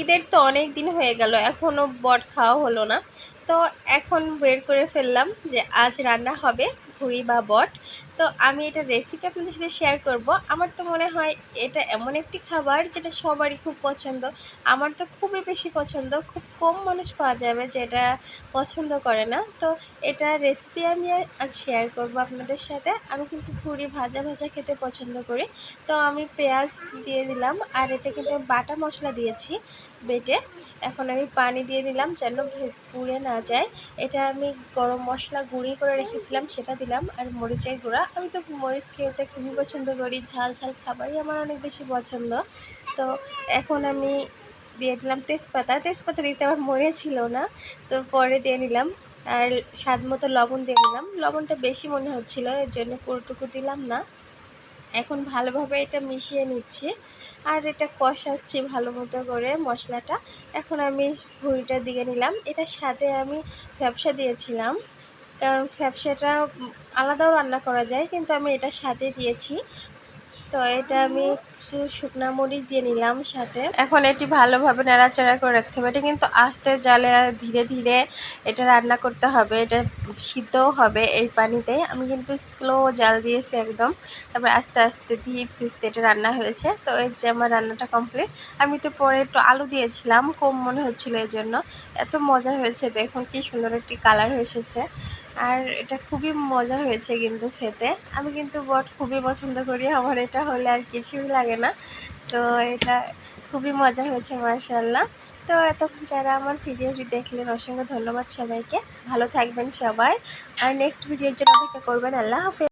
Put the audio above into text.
ঈদের তো অনেক দিন হয়ে গেল এখনও বট খাওয়া হলো না। তো এখন বের করে ফেললাম যে আজ রান্না হবে ঘুড়ি বা বট। তো আমি এটা রেসিপি আপনাদের সাথে শেয়ার করব। আমার তো মনে হয় এটা এমন একটি খাবার যেটা সবারই খুব পছন্দ। আমার তো খুবই বেশি পছন্দ। খুব কম মানুষ পাওয়া যাবে যেটা পছন্দ করে না। তো এটা রেসিপি আমি আজ শেয়ার করব আপনাদের সাথে। আমি কিন্তু ভুড়ি ভাজা ভাজা খেতে পছন্দ করি। তো আমি পেঁয়াজ দিয়ে দিলাম আর এটা কিন্তু বাটা মশলা দিয়েছি বেটে। এখন আমি পানি দিয়ে দিলাম যেন পুড়ে না যায়। এটা আমি গরম মশলা গুঁড়ি করে রেখেছিলাম, সেটা দিলাম আর মরিচের গুঁড়া আমি তো মরিচ খেতে খুবই পছন্দ করি। ঝাল ঝাল খাবারই আমার অনেক বেশি পছন্দ। তো এখন আমি দিয়ে দিলাম তেজপাতা। তেজপাতা দিতে আমার মনে ছিল না। তো পরে দিয়ে নিলাম। আর স্বাদ মতো লবণ দিয়ে দিলাম লবণটা বেশি মনে হচ্ছিল, এর জন্য পুরোটুকু দিলাম না। এখন ভালোভাবে এটা মিশিয়ে নিচ্ছি। আর এটা কষাচ্ছি ভালো মতো করে মশলাটা। এখন আমি ভুড়িটা দিয়ে নিলাম। এটার সাথে আমি ফ্যাপসা দিয়েছিলাম। কারণ ফ্যাপসাটা আলাদাও রান্না করা যায়, কিন্তু আমি এটা সাথে দিয়েছি। তো এটা আমি কিছু শুকনা মরিচ দিয়ে নিলাম সাথে। এখন এটি ভালোভাবে নাড়াচাড়া করে রাখতে হবে। এটা কিন্তু আস্তে জালে ধীরে ধীরে এটা রান্না করতে হবে। এটা সিদ্ধও হবে এই পানিতে। আমি কিন্তু স্লো জাল দিয়েছি একদম। তারপর আস্তে আস্তে ধীরে সুস্থে এটা রান্না হয়েছে। তো এই যে আমার রান্নাটা কমপ্লিট। আমি তো পরে একটু আলু দিয়েছিলাম। কম মনে হচ্ছিল এই জন্য এত মজা হয়েছে। দেখুন কি সুন্দর একটি কালার এসেছে। আর এটা খুবই মজা হয়েছে কিন্তু খেতে। আমি কিন্তু বট খুবই পছন্দ করি, আমার এটা হলে আর কিছুই লাগে না। তো এটা খুবই মজা হয়েছে মার্শাল্লাহ তো এতক্ষণ যারা আমার ভিডিওটি দেখলেন, অসংখ্য ধন্যবাদ সবাইকে। ভালো থাকবেন সবাই। আর নেক্সট ভিডিওর জন্য অপেক্ষা করবেন। আল্লাহ হাফেজ।